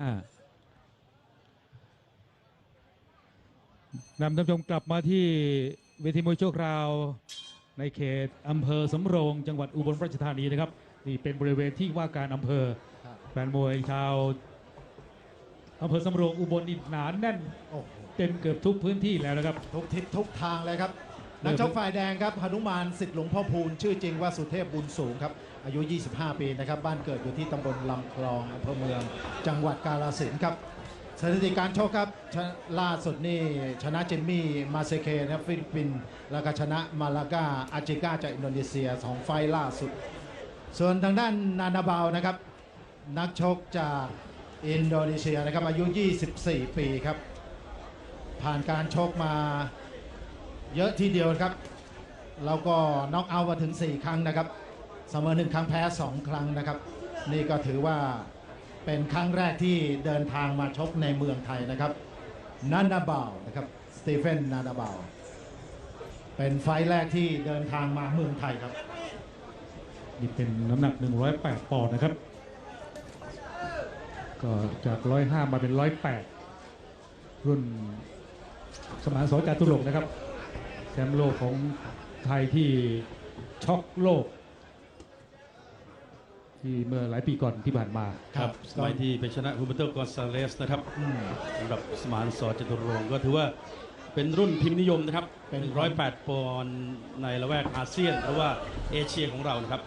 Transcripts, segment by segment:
อ่านำท่านผู้ชมกลับมาที่เวทีมวยชั่วคราว ในเขตอำเภอสำโรงจังหวัดอุบลราชธานีนะครับ นี่เป็นบริเวณที่ว่าการอำเภอครับแฟนมวยชาวอำเภอสำโรงอุบลนี่หนานแน่นโอ้โหเต็มเกือบทุกพื้นที่แล้วนะครับ ทุกทิศทุกทางเลยครับ นักชกฝ่ายแดงครับหนุมานสิทธิ์หลวงพ่อพูนชื่อจริงว่าสุเทพบุญสูงครับอายุ 25 ปีนะครับบ้านเกิดอยู่ที่ตำบลลำคลองอำเภอเมือง จังหวัดกาฬสินธุ์ครับสถิติการชกครับล่าสุดนี่ชนะเจมมี่มาเซเคนะฟิลิปปินส์แล้วก็ชนะมาลากาอาจิก้าจากอินโดนีเซียสองไฟล์ล่าสุด ส่วนทางด้านนานาบาวนะครับนักชกจากอินโดนีเซียนะครับอายุ 24 ปีครับผ่านการชกมา เยอะทีเดียวครับ แล้วก็น็อกเอาท์มาถึง 4 ครั้งนะครับเสมอหนึ่งครั้งแพ้ 2 ครั้งนะครับ นี่ก็ถือว่าเป็นครั้งแรกที่เดินทางมาชกในเมืองไทยนะครับนานาบาวนะครับสตีเฟนนานาบาวเป็นไฟล์แรกที่เดินทางมาเมืองไทยครับ นี่เป็นน้ำหนัก 108 ปอนด์นะครับ ก็จาก 105 มาเป็น 108 รุ่นสมานสจตุรงค์นะครับ ชมป์โลกของไทยที่ช็อกโลก ที่เมื่อหลายปีก่อนที่ผ่านมา ครับสมัยที่ไปชนะฮูเบโตกอนซาเลสนะครับอืมสำหรับสมานสอจตุรงค์ก็ถือว่าเป็นรุ่นพิมพ์นิยมนะครับ เป็น108ปอนด์ในละแวกอาเซียนหรือว่าเอเชียของเรานะครับ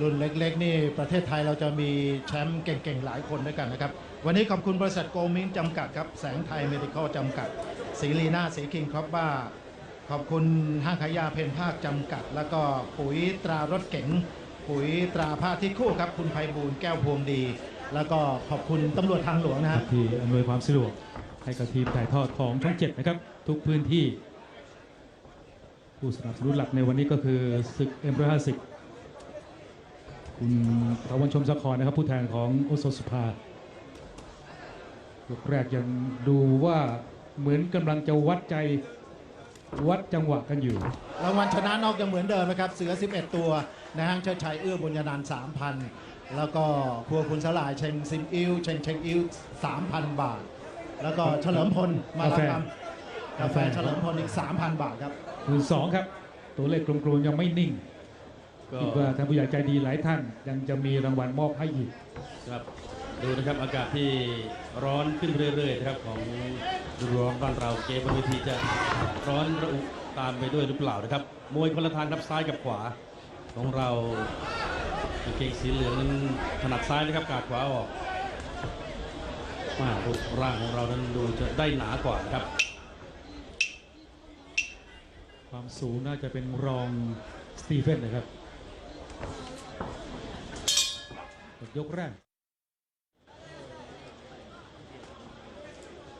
รุ่นเล็กๆ นี่ประเทศไทยเราจะมีแชมป์เก่งๆ หลายคนด้วยกันนะครับ วันนี้ขอบคุณบริษัทโกมินจำกัดครับ แสงไทยเมดิคอลจำกัดสีลีน่าสีคิงครับบ้า ขอบคุณห้างขายยาเพนภาคจำกัด แล้วก็ปุ๋ยตรารถเก๋งปุ๋ยตราผ้าที่คู่ครับ คุณไพบูลย์แก้วพวงดี แล้วก็ขอบคุณตำรวจทางหลวงนะฮะที่อำนวยความสะดวกให้กับทีมถ่ายทอดของช่องเจ็ดนะครับ ทุกพื้นที่ ผู้สนับสนุนหลักในวันนี้ก็คือศึกเอ็มร้อยห้าสิบคุณตะวันชมสะครนะครับ ผู้แทนของโอโซสุภายกแรกยังดูว่าเหมือนกำลังจะวัดใจ วัดจังหวะกันอยู่ รางวัลชนะนอกยังเหมือนเดิมนะครับ เสือ 11 ตัวในห้างเชิดชัยเอื้อบุญญานานท์3,000แล้วก็ครัวคุณสลายเชงซิมอิวเชงเชงอิว3,000บาท แล้วก็เฉลิมพลมาลากรรมกาแฟเฉลิมพลอีก 3,000 บาทครับคูณสองครับ ตัวเลขกลมๆยังไม่นิ่งก็คิดว่าท่านผู้ใหญ่ใจดีหลายท่านยังจะมีรางวัลมอบให้อีก ครับ ดูนะครับอากาศที่ร้อนขึ้นเรื่อยๆนะครับของดูร้อนบ้านเราเกมบนเวทีจะร้อนระอุตามไปด้วยหรือเปล่านะครับมวยคนละทางครับซ้ายกับขวา ของเราเกงสีเหลืองนั้นถนัดซ้ายนะครับกาดขวาออกมารูปร่างของเรานั้นดูจะได้หนากว่าครับ ความสูงน่าจะเป็นรองสตีเฟนนะครับ ยกแรก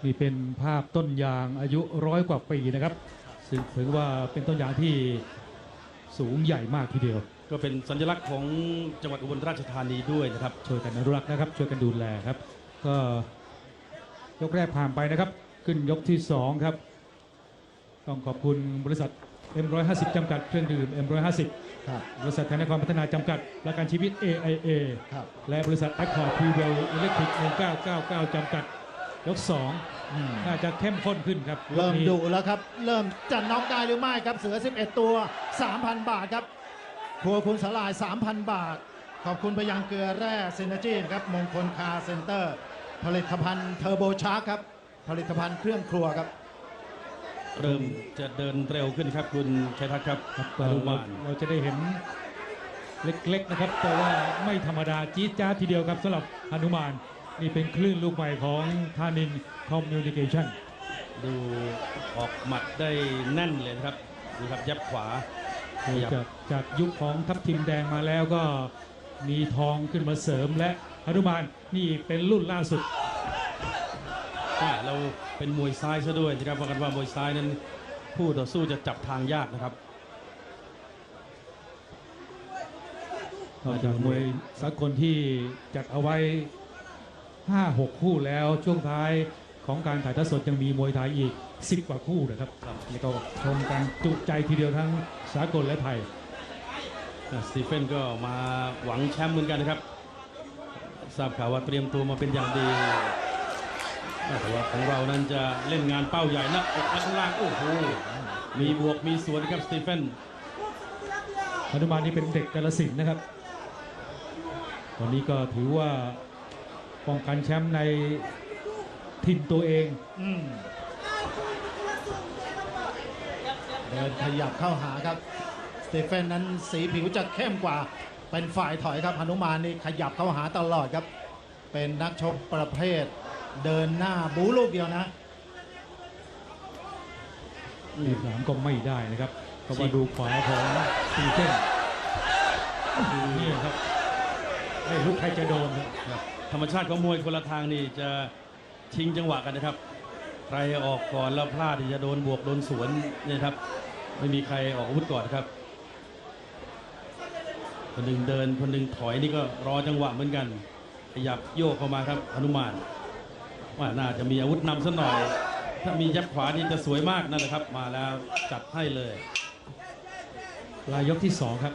นี่เป็นภาพต้นยางอายุร้อยกว่าปีนะครับ ซึ่งถือว่าเป็นต้นยางที่สูงใหญ่มากทีเดียว ก็เป็นสัญลักษณ์ของจังหวัดอุบลราชธานีด้วยนะครับ ช่วยกันอนุรักษ์นะครับ ช่วยกันดูแลครับ ก็ยกแรกผ่านไปนะครับ ขึ้นยกที่2ครับ ต้องขอบคุณบริษัท M150 จำกัดเครื่องดื่ม M150 ครับบริษัทธนความพัฒนาจำกัดประกันชีวิต AIA ครับและบริษัท Accord p r e w e l Electric 1999จำกัด ยก2น่าจะเข้มข้นขึ้นครับยกเริ่มนี้ดุแล้วครับ เริ่มจะน็อกได้หรือไม่ครับเสือ 11 ตัว 3,000 บาทครับครัวคุณสลาย 3,000 บาท ขอบคุณไปยังเกลือแร่เซนเนจีนะครับมงคลคาเซ็นเตอร์ ผลิตภัณฑ์เทอร์โบชาร์ครับ ผลิตภัณฑ์เครื่องครัวครับ เริ่มจะเดินเร็วขึ้นครับคุณชัยทัศน์ครับครับอนุมานเราจะได้เห็นเล็กๆนะครับ แต่ว่าไม่ธรรมดาจี๊ดจ้าดทีเดียวครับสำหรับหนุมาน นี่เป็นคลื่นลูกใหม่ของธานินคอมมิวนิเคชันดูออกหมัดได้แน่นเลยนะครับดูครับยับขวาขยับจากจากยุคของทัพทิมแดงมาแล้วก็มีทองขึ้นมาเสริมและหนุมานนี่เป็นรุ่นล่าสุดอ่าเราเป็นมวยซ้ายซะด้วยนะครับว่ากันว่ามวยซ้ายนั้นผู้ต่อสู้จะจับทางยากนะครับนอกจากมวยสากลที่จัดเอาไว้ 5-6 คู่แล้วช่วงท้ายของการถ่ายทอดสดยังมีมวยไทยอีก 10 กว่าคู่นะครับครับนี่ก็ชมกันจุใจทีเดียวทั้งสากลและไทยอ่าสตีเฟนก็มาหวังแชมป์เหมือนกันนะครับทราบข่าวว่าเตรียมตัวมาเป็นอย่างดีแต่ว่าของเรานั้นจะเล่นงานเป้าใหญ่นะอกและข้างล่างโอ้โหมีบวกมีสวนครับสตีเฟนฮนุมานนี่เป็นเด็กกาลสินธุ์นะครับ ตอนนี้ก็ถือว่า ป้องกันแชมป์ในถิ่นตัวเองอืมเดินขยับเข้าหาครับ สเตเฟนนั้นสีผิวจะเข้มกว่า เป็นฝ่ายถอยครับหนุมานนี่ขยับเข้าหาตลอดครับ เป็นนักชกประเภท เดินหน้าบูลูกเดียวนะทีสามก็ไม่ได้นะครับเพราะว่าดูขวาของสตีเฟนนี่ครับไม่รู้ใครจะโดนครับ ธรรมชาติของมวยคนละทางนี่จะชิงจังหวะกันนะครับ ใครออกก่อนแล้วพลาดที่จะโดนบวกโดนสวนเนี่ยครับ ไม่มีใครออกอาวุธก่อนครับ คนหนึ่งเดินคนหนึ่งถอยนี่ก็รอจังหวะเหมือนกัน ขยับโยกเข้ามาครับหนุมาน ว่าน่าจะมีอาวุธนำสักหน่อย ถ้ามียับขวานี่จะสวยมากนั่นแหละครับ มาแล้วจัดให้เลยปลายยกที่สองครับ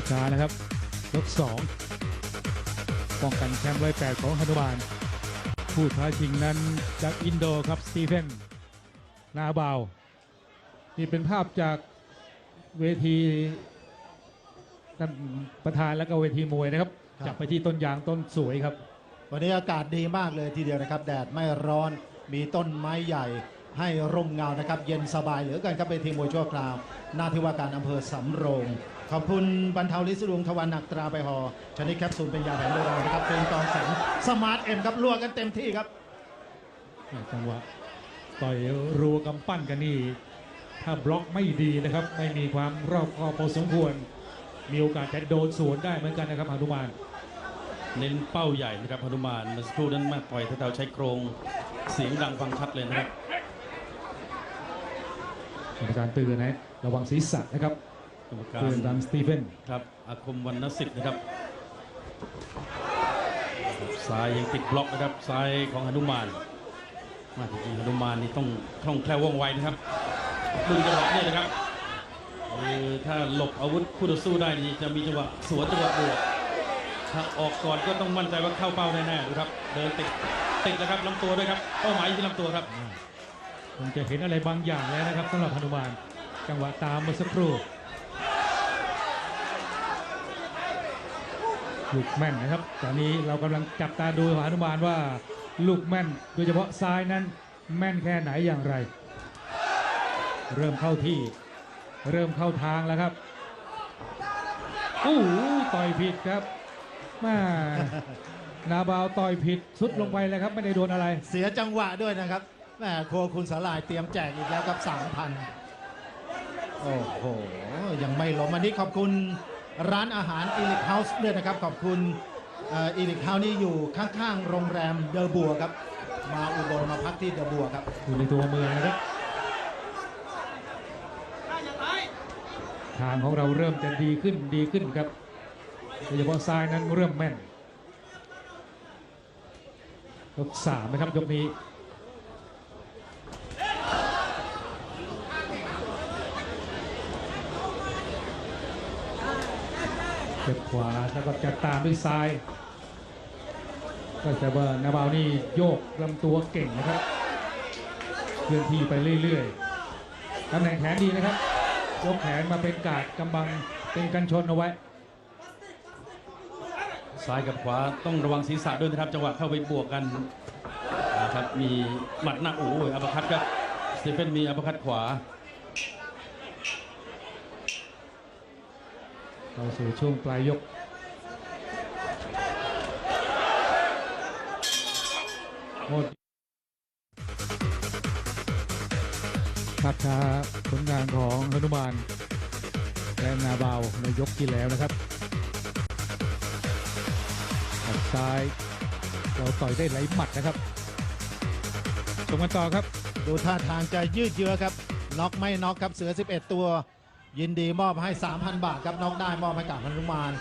าพช้านะครับยกสองป้องกันแชมป์ร้อยแปดของฮนุมานผู้ท้าชิงนั้นจากอินโดครับสตีเฟนนาบาว นี่เป็นภาพจากเวทีท่านประธานและก็เวทีมวยนะครับ ครับ จับไปที่ต้นยางต้นสวยครับ วันนี้อากาศดีมากเลยทีเดียวนะครับ แดดไม่ร้อนมีต้นไม้ใหญ่ ให้ร่มเงานะครับ เย็นสบายเหลือเกินครับเวทีมวยชั่วคราวหน้าที่ว่าการอำเภอสำโรง ขอบคุณบรรเทาลิสดวงทวันหนักตราไปหอชนิดแคปซูลเป็นยาแผนโบราณนะครับเป็นกองแสงสมาร์ทเอ็มครับลวกกันเต็มที่ครับจังหวะต่อยรัวกำปั้นกันนี่ถ้าบล็อกไม่ดีนะครับ ไม่มีความรอบคอบพอสมควร มีโอกาสจะโดนสวนได้เหมือนกันนะครับหานุมานเน้นเป้าใหญ่นะครับหนุมานเมื่อสักครู่นั้นมาต่อยแถวๆใช้โครงเสียงดังฟังชัดเลยนะครับกรรมการเตือนนะระวังศีรษะนะครับ กรรมการเตือนตามสตีเฟนครับอาคมวรรณสิทธิ์นะครับซ้ายยังติดบล็อกนะครับซ้ายของหนุมานมาจริงๆหนุมานนี่ต้องคล่องแคล่วว่องไวนะครับดูจังหวะเนี่ยนะครับคือถ้าหลบอาวุธคู่ต่อสู้ได้นี่จะมีจังหวะสวนจังหวะบวกถ้าออกก่อนก็ต้องมั่นใจว่าเข้าเป้าแน่ๆดูครับ เดินติดติดแล้วครับลำตัวด้วยครับเป้าหมายอยู่ที่ลำตัวครับคงจะเห็นอะไรบางอย่างแล้วนะครับสำหรับหนุมานจังหวะตามเมื่อสักครู่ ลูกแม่นนะครับ ตอนนี้เรากำลังจับตาดูหานุมานว่าลูกแม่นโดยเฉพาะซ้ายนั้นแม่นแค่ไหนอย่างไร เริ่มเข้าที่ เริ่มเข้าทางแล้วครับโอ้โหต่อยผิดครับแมานาบาวต่อยผิดสุดลงไปเลยครับไม่ได้โดนอะไร เสียจังหวะด้วยนะครับแหมโคคุณสลายเตรียมแจกอีกแล้วครับ3,000โอ้โหยังไม่ล้มอันนี้ขอบคุณ ร้านอาหารอีลิ h เฮาส์ด้วยนะครับ ขอบคุณอีลิ h เฮาส์นี่อยู่ข้างๆ โรงแรมเดอบัวครับ มาอุบลมาพักที่เดอบัวครับอยู่ในตัวเมืองนะครับทางของเราเริ่มจะดีขึ้นดีขึ้นครับโดยเฉพาะซ้ายนั้นเริ่มแม่นยกสามนะครับยกนี้็บขวาแล้วก็จะตามด้วยซ้าย ก็แต่ว่านาบาวนี่โยกลำตัวเก่งนะครับเคลื่อนที่ไปเรื่อยๆตำแหน่งแขนดีนะครับ ยกแขนมาเป็นกาดกำบังเป็นกันชนเอาไว้ ซ้ายกับขวาต้องระวังศีรษะด้วยนะครับ จังหวะเข้าไปบวกกันนะครับมีหมัดหน้าโอ้ยอัปคัตครับสเตเฟนมีอัปคัตขวา เข้าสู่ช่วงปลายยกหมดภาพช้าผลงานของฮนุมานและนาบาวในยกที่แล้วนะครับหัดซ้ายเราต่อยได้ไหลหมัดนะครับชมกันต่อครับ ดูท่าทางจะยืดเยื้อครับ น็อกไม่น็อกครับเสือ 11 ตัว ยินดีมอบให้ 3,000 บาทครับน็อกได้มอบให้กับพนุมาน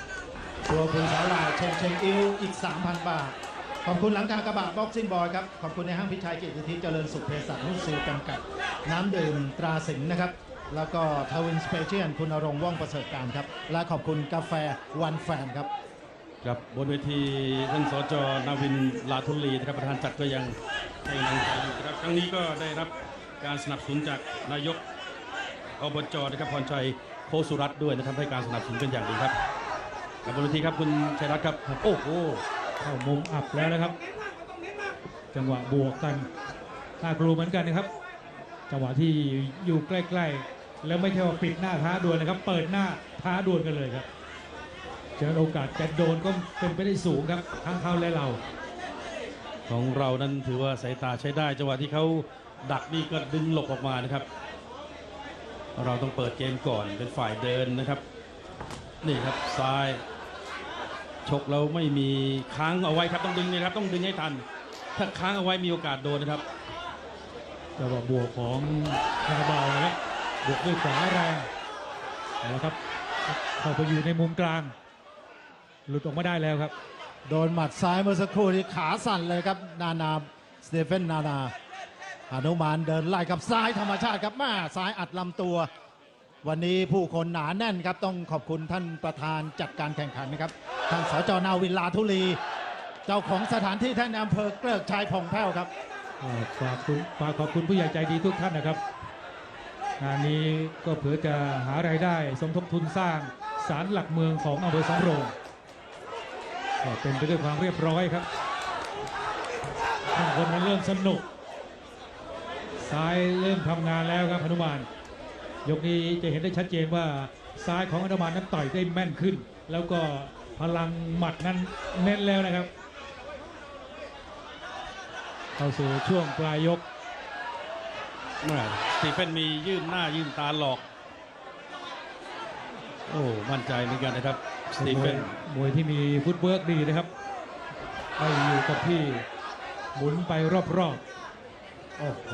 ตัวคุณสาลายเชงเชงอิวอีก 3,000 บาท ขอบคุณหลังคากระบะบ็อกซิ่งบอยครับ ขอบคุณในห้างพิชัยเกิจทิเจริญสุขเภสัชนุ่นซิลจำกัด น้ำดื่มตราสิงห์นะครับ แล้วก็ทวินสเปเชียลคุณอรงว่องประเสริฐการครับ และขอบคุณกาแฟวันแฟนครับครับบนเวทีท่านสจนาวินลาทุลีนะครับประธานจัดก็ยังให้กำลังใจอยู่ครับครั้งนี้ก็ได้รับการสนับสนุนจากนายก อบจนะครับพรชัยโคสุรัตน์ด้วยนะครับให้การสนับสนุนเป็นอย่างดีครับกับบนเวทีครับคุณชัยรัตน์ครับโอ้โหเข้ามุมอับแล้วนะครับ จังหวะบวกกันน่ากลัวเหมือนกันนะครับ จังหวะที่อยู่ใกล้ ๆ แล้วไม่ใช่ว่าปิดหน้าท้าดวลนะครับ เปิดหน้าท้าดวลกันเลยครับฉะนั้นโอกาสจะโดนก็เป็นไปได้สูงครับทั้งเขาและเรา ของเรานั้นถือว่าสายตาใช้ได้ จังหวะที่เขาดักนี่ก็ดึงหลบออกมานะครับ เราต้องเปิดเกมก่อนเป็นฝ่ายเดินนะครับ นี่ครับซ้าย ชกแล้วไม่มีค้างเอาไว้ครับต้องดึงนี่ครับ ต้องดึงให้ทัน ถ้าค้างเอาไว้มีโอกาสโดนนะครับจังหวะบวกของนาเบานะครับบวกด้วยขวาแรงเอาละครับเข้าไปอยู่ในมุมกลาง หลุดออกมาได้แล้วครับ โดนหมัดซ้ายเมื่อสักครู่นี้ขาสั่นเลยครับ นานาสเตเฟนนานา หนุมานเดินไล่กับซ้ายธรรมชาติครับแม่ซ้ายอัดลำตัว วันนี้ผู้คนหนาแน่นครับ ต้องขอบคุณท่านประธานจัดการแข่งขันนะครับท่านสจนาวินลาทุลี เจ้าของสถานที่ท่านอำเภอเกลิกชัยผ่องแผ้วครับฝากคุณฝากขอบคุณผู้ใหญ่ใจดีทุกท่านนะครับงานนี้ก็เผื่อจะหารายได้ สมทบทุนสร้างศาลหลักเมืองของอำเภอสำโรงเป็นไปด้วยความเรียบร้อยครับทุกคนมันเริ่มสนุก ซ้ายเริ่มทำงานแล้วครับหนุมานยกนี้จะเห็นได้ชัดเจนว่าซ้ายของอนุมานนั้นต่อยได้แม่นขึ้น แล้วก็พลังหมัดนั้นเน้นแล้วนะครับ เข้าสู่ช่วงปลายยกแม่สตีเฟนมียื่นหน้ายื่นตาหลอก โอ้มั่นใจเหมือนกันนะครับสตีเฟนมวยที่มีฟุตเวิร์กดีนะครับไม่อยู่กับที่หมุนไปรอบโอ้โห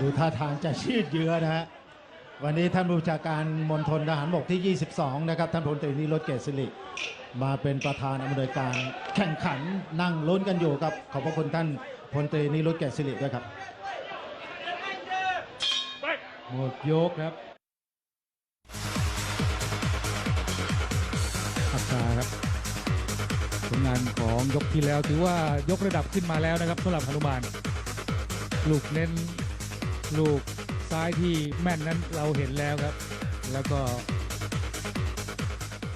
ดูท่าทางจะชีดเยื้อนะฮะวันนี้ท่านผู้บัญชาการมณฑลทหารบกที่ 22 นะครับ ท่านพลตรีนิรถเกษสิริมาเป็นประธานอำนวยการแข่งขันนั่งลุ้นกันอยู่ครับ ขอบพระคุณท่านพลตรีนิรถเกษสิริด้วยครับหมดยกครับอัตราครับผลงานของยกที่แล้วถือว่ายกระดับขึ้นมาแล้วนะครับสำหรับฮนุมานลูกเน้น ลูกซ้ายที่แม่นนั้นเราเห็นแล้วครับ แล้วก็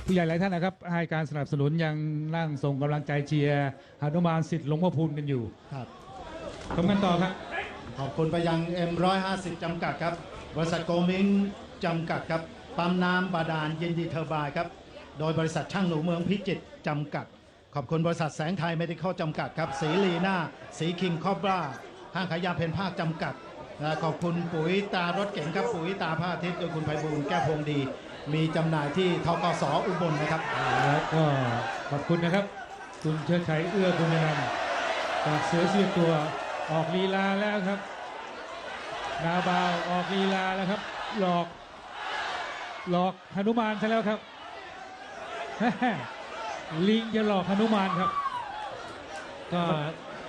ผู้ใหญ่หลายท่านนะครับ ให้การสนับสนุนยังนั่งส่งกำลังใจเชียร์หนุมานสิทธิ์หลวงพ่อพูนกันอยู่ครับทำกันต่อครับ ขอบคุณไปยัง M150 จำกัดครับบริษัทโกมิงจำกัดครับปั๊มน้ำบาดาลเย็นดีเทอร์บายครับ โดยบริษัทช่างหนูเมืองพิจิตรจำกัด ขอบคุณบริษัทแสงไทยเมดิคอลจำกัดครับสีลีน่าสีคิงคอบราห้างขายยาเพนภาคจำกัด และขอบคุณปุ๋ยตารถเก๋งครับปุ๋ยตาผ้าทิพย์โดยคุณไพบูลแก้วพงดี มีจำหน่ายที่ทกสอุบลนะครับแล้วก็ขอบคุณนะครับ คุณเชิดชัยเอื้อคุณนันท์จากเสือเสียตัวออกลีลาแล้วครับนาบาวออกลีลาแล้วครับ หลอก หลอกหนุมานซะแล้วครับลิงจะหลอกหนุมานครับก็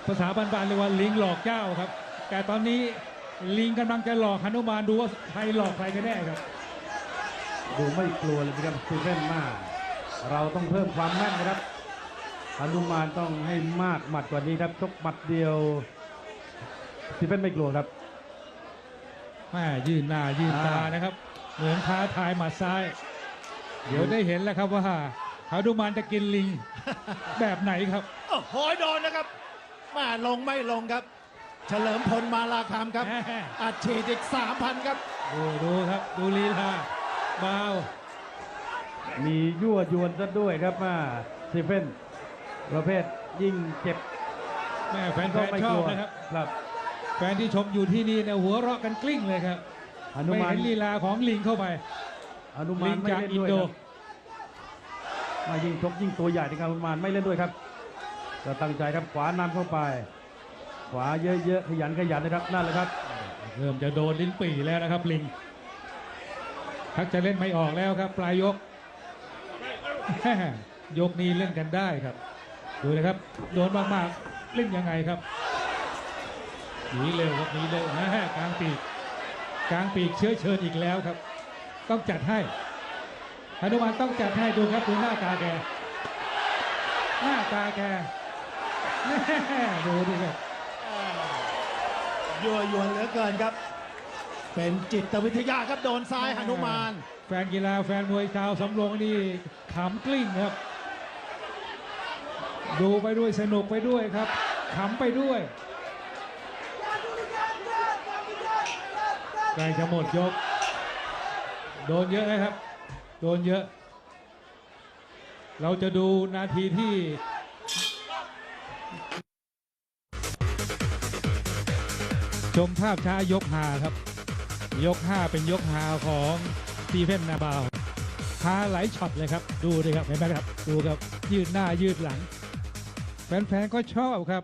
ภาษาบ้านๆเรียกว่าลิงหลอกเจ้าครับ แต่ตอนนี้ ลิงกำลังจะหลอกหนุมานดูว่าใครหลอกใครกันแน่ครับ ดูไม่กลัวเลยนะครับสตีเฟนมาก เราต้องเพิ่มความแม่นนะครับฮนุมานต้องให้มากหมัดกว่านี้ครับชกหมัดเดียวสตีเฟนไม่กลัวครับแม่ยืนหน้ายืนตาอ่านนะครับ เหมือนท้าทายหมัดซ้าย เดี๋ยวได้เห็นแล้วครับว่าเขาดูมานจะกินลิงแบบไหนครับโอ้โหโดนนะครับแมาลงไม่ลงครับ เฉลิมพลมาลาคำครับ แม่อัดฉีดอีก 3,000 ครับ ดูดูครับ ดูลีลาเบามียั่วยวนซะด้วยครับมาสตีเฟนประเภทยิ่งเจ็บแม่แฟก็นไม่ๆชกอบลัวนะครับ ครับ แฟนที่ชมอยู่ที่นี่เนี่ยหัวเราะกันกลิ้งเลยครับฮนุไม่มาน เห็นลีลาของลิงเข้าไปฮนุมาลินงไม่จากเล่นอินด้วยโด ครับมายิ่งชกยิ่งตัวใหญ่นะครับฮนุมานไม่เล่นด้วยครับก็ตั้งใจครับขวานำเข้าไป ขวาเยอะๆขยันขยันนะครับนั่นแหละครับ เริ่มจะโดนลิ้นปี่แล้วนะครับลิงทักจะเล่นไม่ออกแล้วครับ ปลายยก ยกนี้เล่นกันได้ครับ ดูนะครับ โดนมากๆเล่นยังไงครับหนีเร็วครับหนีเร็วแม่กลางปีกกลางปีกเชื้อเชิญอีกแล้วครับ ต้องจัดให้ฮนุมานต้องจัดให้ดูครับดูหน้าตาแก หน้าตาแกดูดิครับ ยั่วยวนเหลือเกินครับ เป็นจิตวิทยาครับโดนซ้ายหนุมาน แฟนกีฬาแฟนมวยชาวสำโรงนี่ขำกลิ้งครับ ดูไปด้วยสนุกไปด้วยครับขำไปด้วยใกล้จะหมดยก โดนเยอะนะครับ โดนเยอะ เราจะดูนาทีที่ ชมภาพช้ายกหาครับ ยก5เป็นยกหาของตีเฟนนาบาวหาหลายช็อตเลยครับ ดูเลยครับเห็นไหมครับ ดูครับยืดหน้ายืดหลัง แฟนๆก็ชอบครับ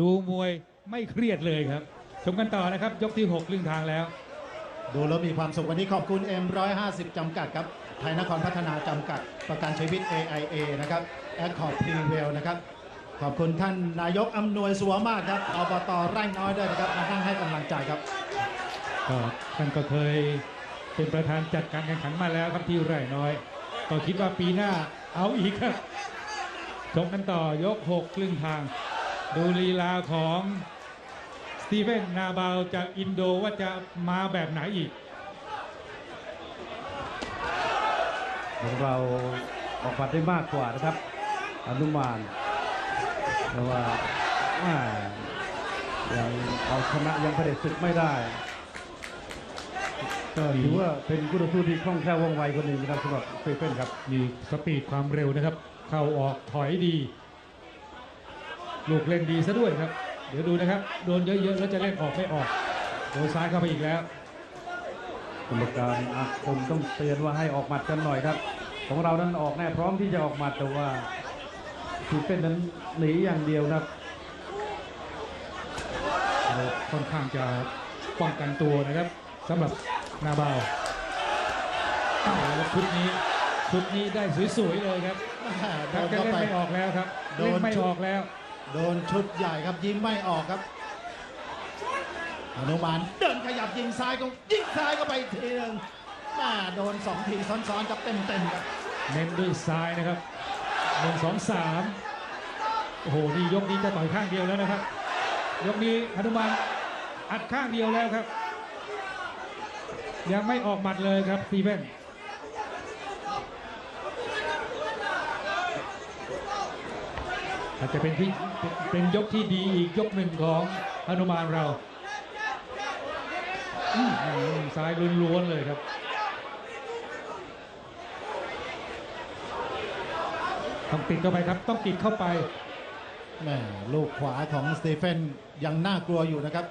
ดูมวยไม่เครียดเลยครับ ชมกันต่อนะครับ ยกที่6ครึ่งทางแล้ว ดูแล้วมีความสุขวันนี้ขอบคุณ M150 จำกัดครับ ไทยนครพัฒนาจำกัด ประกันชีวิต AIA นะครับแอคคอร์ดพรีเวลนะครับ ขอบคุณท่านนายกอำนวยสุวมาศครับอบตไร่น้อยด้วยนะครับมานั่งให้กำลังใจครับก็ท่านก็เคยเป็นประธานจัดการแข่งขันมาแล้วครับที่ไร่น้อย ก็คิดว่าปีหน้าเอาอีกครับชมกันต่อยก6ครึ่งทาง ดูลีลาของสตีเฟนนาบาวจากอินโดว่าจะมาแบบไหนอีกของเราออกบัตรได้มากกว่านะครับอนุมาน แต่ว่าแม่ยังเอาชนะยังเผด็จศึกไม่ได้ ก็มีถือว่าเป็นกุศสู้ที่คล่องแคล่วว่องไวคนหนึ่งนะครับสำหรับสตีเฟนครับ มีสปีดความเร็วนะครับ เข้าออกถอยดี ลูกเล่นดีซะด้วยครับ เดี๋ยวดูนะครับ โดนเยอะๆแล้วจะเล่นออกไม่ออก โดนซ้ายเข้าไปอีกแล้ว กรรมการอาคมต้องเตือนว่าให้ออกหมัดกันหน่อยครับ ของเรานั้นออกแน่พร้อมที่จะออกหมัดแต่ว่า สตีเฟนนั้นหนีอย่างเดียวนะครับเราค่อนข้างจะป้องกันตัวนะครับสำหรับนาบาวเอาละชุดนี้ชุดนี้ได้สวยๆเลยครับโดครับนจะเข้าเล่นไปไม่ออกแล้วครับโดนเล่นไม่ชุดออกแล้ว โดนชุดใหญ่ครับยิงไม่ออกครับอนุมานเดินขยับยิงซ้ายก็ยิงซ้ายก็ไปอีกทีหนึ่งมาโดนสองทีซ้อนๆกับเต็มๆครับเน้นด้วยซ้ายนะครับ หนึ่งสองสามโอ้โหนี่ยกนี้จะต่อยข้างเดียวแล้วนะครับ ยกนี้หนุมานอัดข้างเดียวแล้วครับ ยังไม่ออกหมัดเลยครับตีเฟนอาจจะเป็นที่เป็นยกที่ดีอีกยกหนึ่งของหนุมานเราอื้อหือซ้ายล้วนๆเลยครับ ต้องติดเข้าไปครับ ต้องติดเข้าไปแม่ลูกขวาของสเตเฟนยังน่ากลัวอยู่นะครับ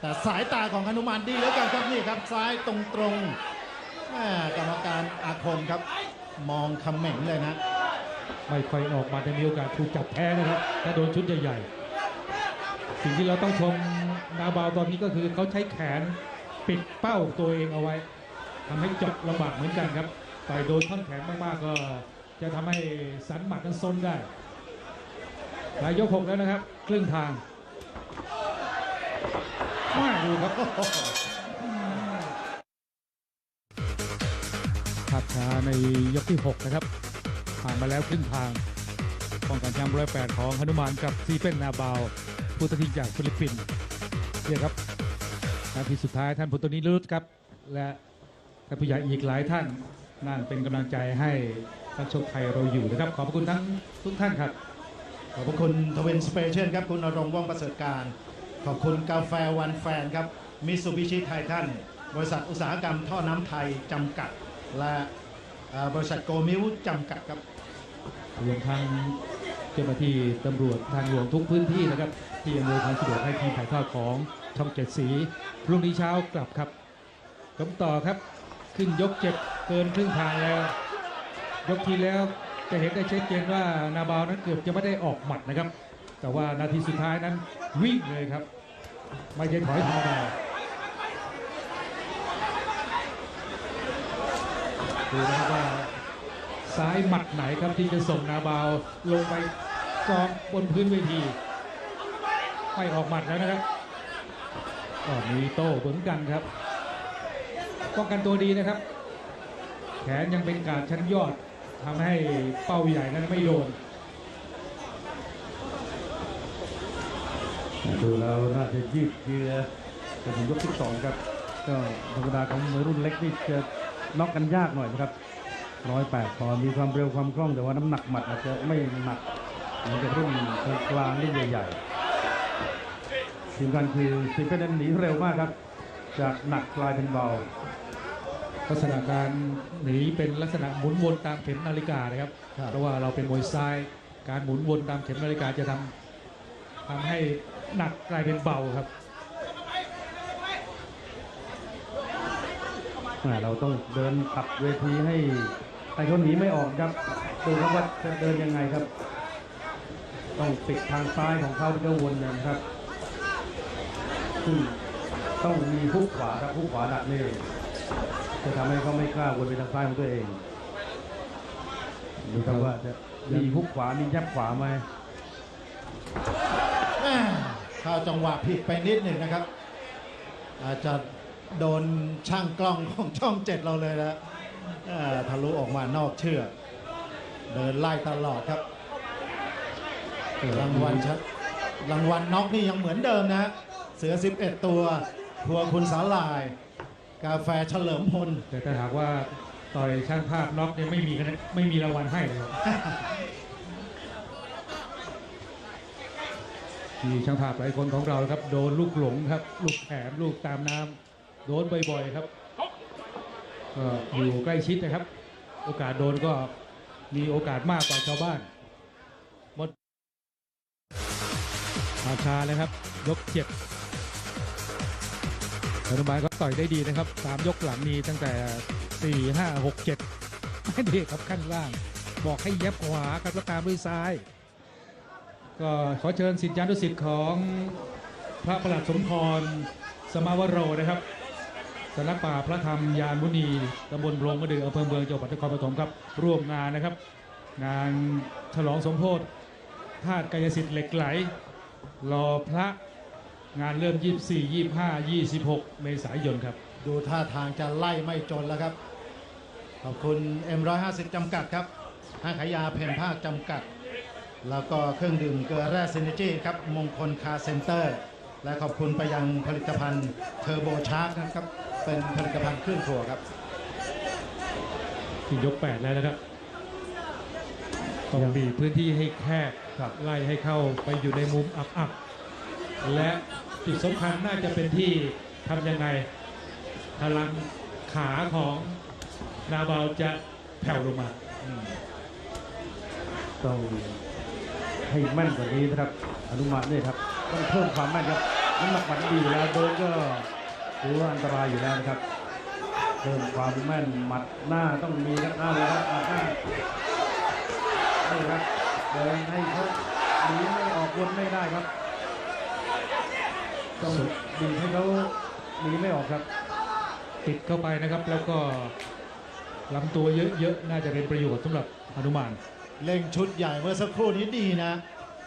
แต่สายตาของอนุมานดีเหลือเกินครับนี่ครับ ซ้ายตรงตรงๆแม่กรรมการอาคมครับ มองคำเหม่งเลยนะไม่ค่อยออกมาจะมีโอกาสถูกจับแพ้นะครับถ้าโดนชุดใหญ่ๆ สิ่งที่เราต้องชมนาบาวตอนนี้ก็คือเขาใช้แขนปิดเป้าตัวเองเอาไว้ทำให้เจาะลำบากเหมือนกันครับต่อยโดนท่อนแขนมากๆก็ จะทำให้สันหมัดนั้นซนได้หลายยกหกแล้วนะครับ ครึ่งทางมาดูครับภาพช้าในยกที่ 6 นะครับ ผ่านมาแล้วครึ่งทางป้องกันแชมป์ร้อยแปดของฮนุมานกับซีเป็นนาบาวผู้ตัดสินจากฟิลิปปินส์เนี่ยครับนาทีสุดท้ายท่านพุทธนิรุตครับ และท่านผู้ใหญ่อีกหลายท่านนั่นเป็นกำลังใจให้ นักชกไทยเราอยู่นะครับ ขอบคุณทั้งทุกท่านครับ ขอบคุณทวินสเปเชียลครับ คุณอรงว่องประเสริฐการ ขอบคุณกาแฟวันแฟนครับมิสูบิชิไททันบริษัทอุตสาหกรรมท่อน้ำไทยจำกัด และบริษัทโกมิวจำกัดครับรวมทั้งเจ้าหน้าที่ตำรวจทางหลวงทุกพื้นที่นะครับ ที่อำนวยความสะดวกให้ทีมถ่ายทอดของช่องเจ็ดสีพรุ่งนี้เช้ากลับครับชมต่อครับ ขึ้นยกเจ็บเกินครึ่งทางแล้ว ยกที่แล้วจะเห็นได้ชัดเจนว่านาบาวนั้นเกือบจะไม่ได้ออกหมัดนะครับ แต่ว่านาทีสุดท้ายนั้นวิ่งเลยครับ ไม่ใช่ถอยธรรมดาดูนะครับว่าซ้ายหมัดไหนครับที่จะส่งนาบาวลงไปกองบนพื้นเวทีไม่ออกหมัดแล้วนะครับก็มีโต้เหมือนกันครับป้องกันตัวดีนะครับ แขนยังเป็นการชั้นยอด ทำให้เป้าใหญ่นั้นไม่โดน ดูแล้วน่าจะยืดเยื้อจนถึงยกที่สองครับ ก็ธรรมดาของมวยรุ่นเล็กนี่จะน็อกกันยากหน่อยนะครับร้อยแปดปอมีความเร็วความคล่องแต่ว่าน้ำหนักหมัดอาจจะไม่หนักเหมือนกับรุ่นกลางรุ่นใหญ่ๆทีมกันคือสิงเป็นหนีเร็วมากครับ จากหนักกลายเป็นเบา ลักษณะการหนีเป็นลักษณะหมุนวนตามเข็มนาฬิกานะครับ ครับ เพราะว่าเราเป็นมวยซ้ายการหมุนวนตามเข็มนาฬิกาจะทำทำให้หนักกลายเป็นเบาครับอ่าเราต้องเดินตัดเวทีให้ให้เขาหนีไม่ออกครับดูครับว่าจะเดินยังไงครับ ต้องปิดทางซ้ายของเขาที่เขาวนนะครับซึ่งต้องมีฮุกขวาครับฮุกขวาดักนี่ จะทำให้เขาไม่กล้าวนไปทางซ้ายของตัวเองดูครับว่าจะมีฮุกขวามียับขวาไหมแม่เข้าจังหวะผิดไปนิดหนึ่งนะครับ อาจจะโดนช่างกล้องของช่องเจ็ดเราเลยนะเอ่อทะลุออกมานอกเชือกเดินไล่ตลอดครับรางวัลชัดรางวัลน็อกนี่ยังเหมือนเดิมนะ เสือ 11 ตัวทัวคุณสาลาย กาแฟเฉลิมพล แต่ถ้าหากว่าต่อยช่างภาพน็อกเนี่ยไม่มีคะแนนไม่มีรางวัลให้เลยครับที่ช่างภาพหลายคนของเราครับโดนลูกหลงครับ ลูกแถมลูกตามน้ำโดนบ่อยๆครับก็อยู่ใกล้ชิดนะครับ โอกาสโดนก็มีโอกาสมากกว่าชาวบ้านหมดมาชาเลยครับยกเจ็ด ธนุบาลก็ต่อยได้ดีนะครับสามยกหลังนี้ตั้งแต่4 5 6 7ไม่ดีครับข้างล่าง บอกให้เย็บขวาครับแล้วตามด้วยซ้าย ก็ขอเชิญสิทธิยานุสิทธิ์ของพระประหลัดสมพรสมาวโรนะครับสนักป่าพระธรรมยานมุนีตำบลโรงมะเดืออำเภอเมืองจังหวัดนครปฐมครับร่วมงานนะครับ งานฉลองสมโพธิธาตุกายสิทธิ์เหล็กไหลรอพระ งานเริ่ม 24 25 26 เมษายนครับ ดูท่าทางจะไล่ไม่จนแล้วครับ ขอบคุณ M150 จำกัดครับห้างขายยาเพนภาคจำกัด แล้วก็เครื่องดื่มเกลือแร่ซินเจครับ มงคลคาร์เซ็นเตอร์ และขอบคุณไปยังผลิตภัณฑ์เทอร์โบชาร์กนะครับ เป็นผลิตภัณฑ์เครื่องครัวครับที่ยก 8 แล้วนะครับต้องบีบพื้นที่ให้แคบครับไล่ให้เข้าไปอยู่ในมุมอับๆ และจุดสำคัญน่าจะเป็นที่ทำยังไงพลังขาของนาบาวจะแผ่วลงมาต้องให้แม่นกว่านี้นะครับอนุมาตเนี่ยครับต้องเพิ่มความแม่นครับน้ำหนักมัดดีแล้วโดนก็ถือว่าอันตรายอยู่แล้วนะครับเพิ่มความแม่นหมัดหน้าต้องมีครับหน้าเลยครับหมัดหน้านี่ครับเดินให้เขาหนีไม่ออกวนไม่ได้ครับ ต้องดึงให้เขาหนีไม่ออกครับ ติดเข้าไปนะครับแล้วก็ลำตัวเยอะๆ น่าจะเป็นประโยชน์สำหรับอนุมาน เล่งชุดใหญ่เมื่อสักครู่นี้ดีนะ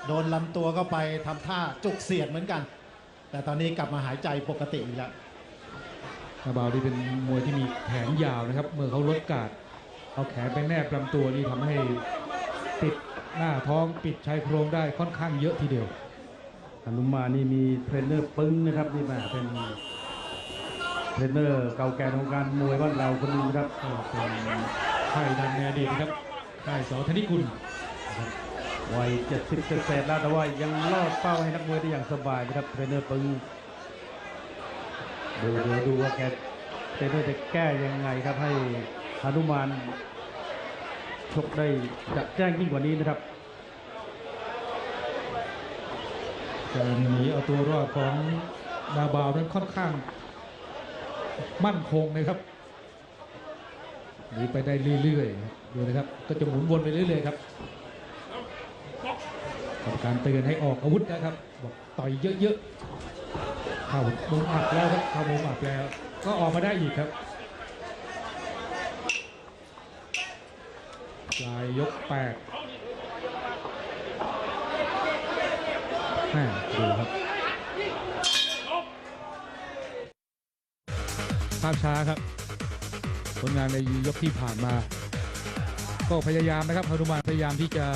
โดนลำตัวเข้าไปทำท่าจุกเสียดเหมือนกัน แต่ตอนนี้กลับมาหายใจปกติอีกแล้วนาบาวที่เป็นมวยที่มีแขนยาวนะครับ เมื่อเขาลดการดเอาแขนไปแนบลำตัวนี่ทำให้ปิดหน้าท้องปิดชายโครงได้ค่อนข้างเยอะทีเดียวอ นุมานี่มีเทรนเนอร์ปึ้งนะครับนี่มาเป็นเทรนเนอร์เก่าแก่ของการมวยบ้านเราคนหนึงนะครับก็เป็นค่ายดังในอดีตนะครับค่ายสอธนิกุลวัย70เศษๆแล้วแต่ว่ายังลอดเป้าให้นักมวยได้อย่างสบายนะครับเทรนเนอร์ปึ้งดูเดี๋ยวดูว่าแกเทรนเนอร์จะแก้ยังไงครับให้ฮานุมานชกได้จะแจ้งยิ่งกว่านี้นะครับ การหนีเอาตัวรอดของนาบาวนั้นค่อนข้าง มั่นคงนะครับหนีไปได้เรื่อยๆดูนะครับ ก็จะหมุนวนไปเรื่อยๆครับกรรมการเตือนให้ออกอาวุธนะครับบอกต่อยเยอะๆเข้ามุมอับแล้วครับเข้ามุมอับแล้ว ก็ออกมาได้อีกครับปลายยกแปด แม่ดูครับ ภาพช้าครับ ผลงานในยกที่ผ่านมา ก็พยายามนะครับฮานุมานพยายามที่จะ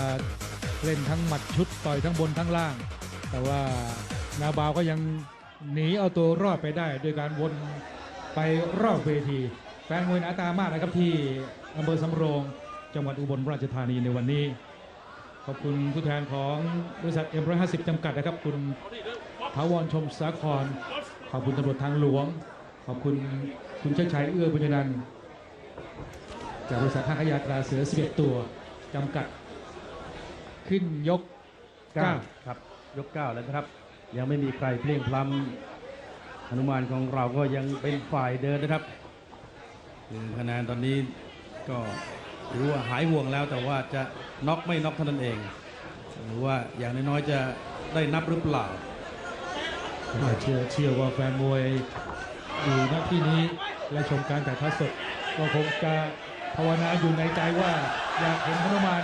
เล่นทั้งหมัดชุดต่อยทั้งบนทั้งล่าง แต่ว่านาบาวก็ยังหนีเอาตัวรอดไปได้โดยการวนไปรอบเวที แฟนมวยหนาตามากนะครับที่อำเภอสำโรง จังหวัดอุบลราชธานีในวันนี้ ขอบคุณผู้แทนของบริษัทเอ็มร้อยห้าสิบจำกัดนะครับ คุณถาวรชมสาคร ขอบคุณตำรวจทางหลวง ขอบคุณคุณเชิดชัยเอื้อบุญยนันท์จากบริษัทท่าขยาตราเสือ11ตัวจำกัด ขึ้นยกเก้า9ครับ ยกเก้าแล้วนะครับ ยังไม่มีใครเพลียงพล้ำหนุมานของเราก็ยังเป็นฝ่ายเดินนะครับคือคะแนนตอนนี้ก็ ถือว่าหายห่วงแล้วแต่ว่าจะน็อกไม่น็อกเท่านั้นเอง หรือว่าอย่างน้อยๆจะได้นับหรือเปล่าเชื่อเชื่อว่าแฟนมวยอยู่ณที่นี้และชมการถ่ายทอดสดก็คงจะภาวนาอยู่ในใจว่าอยากเห็นฮนุมาน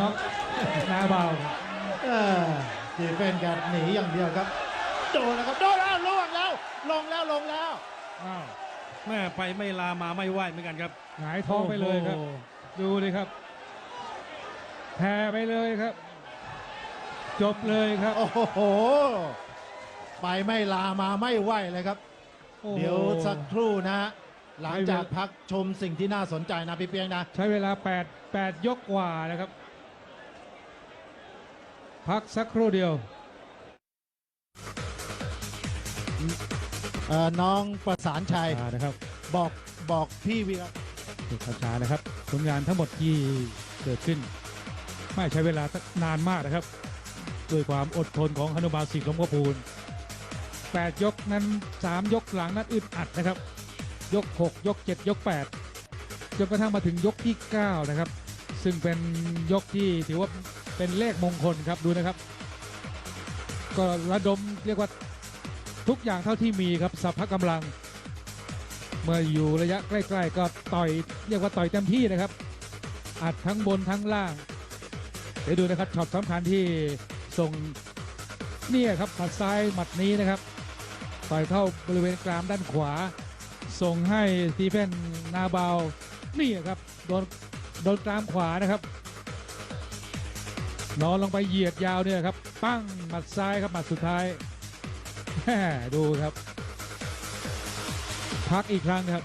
น็อกนาบาวเออดีเฟนกันหนีอย่างเดียวครับ โดนนะครับโดนแล้วล่วงแล้ว ลงแล้วลงแล้วอ้าวแม่ไปไม่ลามาไม่ไหวเหมือนกันครับหงายท้องไปเลยครับโอ้โห ดูเลยครับแพ้ไปเลยครับ จบเลยครับ โอ้โห ไปไม่ลามาไม่ไหวเลยครับ โอ้โห เดี๋ยวสักครู่นะฮะหลังจากพักชมสิ่งที่น่าสนใจนะพี่เปียงนะ ใช้เวลา 8 8 ยกกว่านะครับ พักสักครู่เดียว เอ่อน้องประสานชัยช้านะครับ บอกบอกพี่วีระ ดูช้าๆนะครับผลงานทั้งหมดที่เกิดขึ้น ไม่ใช้เวลานานมากนะครับ ด้วยความอดทนของฮนุมานสิงห์ลมกพูน8 ยกนั้น 3 ยกหลังนั้นอึดอัดนะครับ ยก 6 ยก 7 ยก 8 จนกระทั่งมาถึงยกที่ 9 นะครับ ซึ่งเป็นยกที่ถือว่าเป็นเลขมงคลครับดูนะครับ ก็ระดมเรียกว่าทุกอย่างเท่าที่มีครับสัพพะกำลัง เมื่ออยู่ระยะใกล้ ๆ ก็ต่อยเรียกว่าต่อยเต็มที่นะครับ อัดทั้งบนทั้งล่าง เดี๋ยวดูนะครับช็อตสำคัญที่ส่งเนี่ยครับหมัดซ้ายหมัดนี้นะครับ ต่อยเข้าบริเวณกรามด้านขวา ส่งให้สตีเฟนนาบาวนี่ครับโดนโดนกรามขวานะครับนอนลงไปเหยียดยาวเนี่ยครับ ปั้งหมัดซ้ายครับหมัดสุดท้ายดูครับ พักอีกครั้งครับ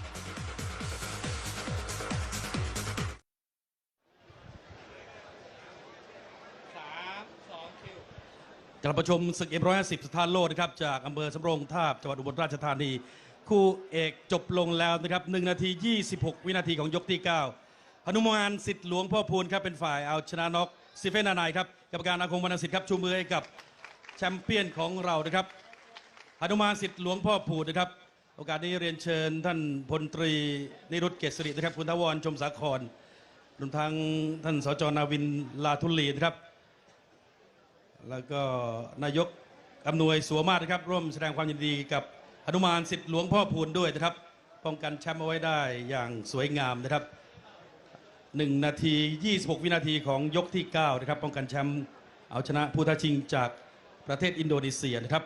กลับประชมศึกเอ็มร้อยห้าสิบสถานโลกนะครับ จากอำเภอสำโรงทาบจังหวัดอุบลราชธานี คู่เอกจบลงแล้วนะครับ1นาที 26 วินาทีของยกที่ 9 หนุมานสิทธิ์หลวงพ่อพูนครับ เป็นฝ่ายเอาชนะน็อกซิเฟนานายครับกรรมการอาคมวรรณสิทธิ์ครับชูมือให้กับแชมเปี้ยนของเรานะครับหนุมานสิทธิ์หลวงพ่อพูนนะครับ โอกาสนี้เรียนเชิญท่านพลตรีนิรุตเกษรินะครับ คุณทวรชมสาครรวมทั้งท่านสจนาวินลาทุลีนะครับ แล้วก็นายกอำนวยสัวมาศนะครับ ร่วมแสดงความยินดีกับหนุมานสิทธิ์หลวงพ่อพูนด้วยนะครับ ป้องกันแชมป์เอาไว้ได้อย่างสวยงามนะครับ 1 นาที 26 วินาทีของยกที่ 9 นะครับ ป้องกันแชมป์เอาชนะผู้ท้าชิงจากประเทศอินโดนีเซียนะครับ